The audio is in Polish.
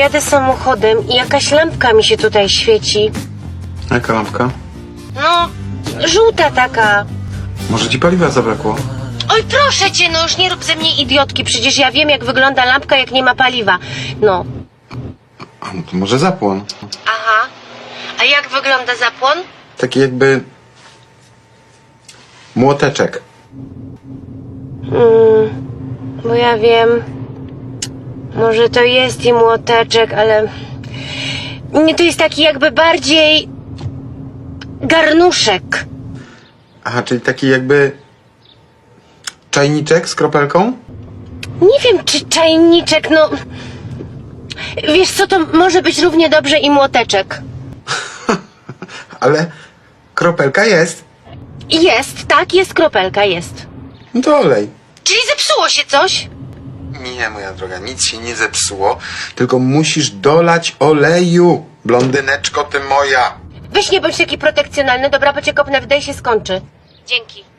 jadę samochodem i jakaś lampka mi się tutaj świeci. Jaka lampka? No, żółta taka. Może ci paliwa zabrakło? Oj, proszę cię, no już nie rób ze mnie idiotki. Przecież ja wiem, jak wygląda lampka, jak nie ma paliwa. No. A, no to może zapłon. Aha. A jak wygląda zapłon? Taki jakby... Młoteczek. Mm, bo ja wiem. Może to jest i młoteczek, ale. Nie, to jest taki jakby bardziej. garnuszek. Aha, czyli taki jakby... Czajniczek z kropelką? Nie wiem, czy czajniczek, no. Wiesz co, to może być równie dobrze i młoteczek. Ale kropelka jest. Jest, tak, jest kropelka, jest. No to olej. Czyli zepsuło się coś? Nie, moja droga, nic się nie zepsuło, tylko musisz dolać oleju. Blondyneczko ty moja. Weź nie bądź taki protekcjonalny, dobra, bo cię kopnę w dej się skończy. Dzięki.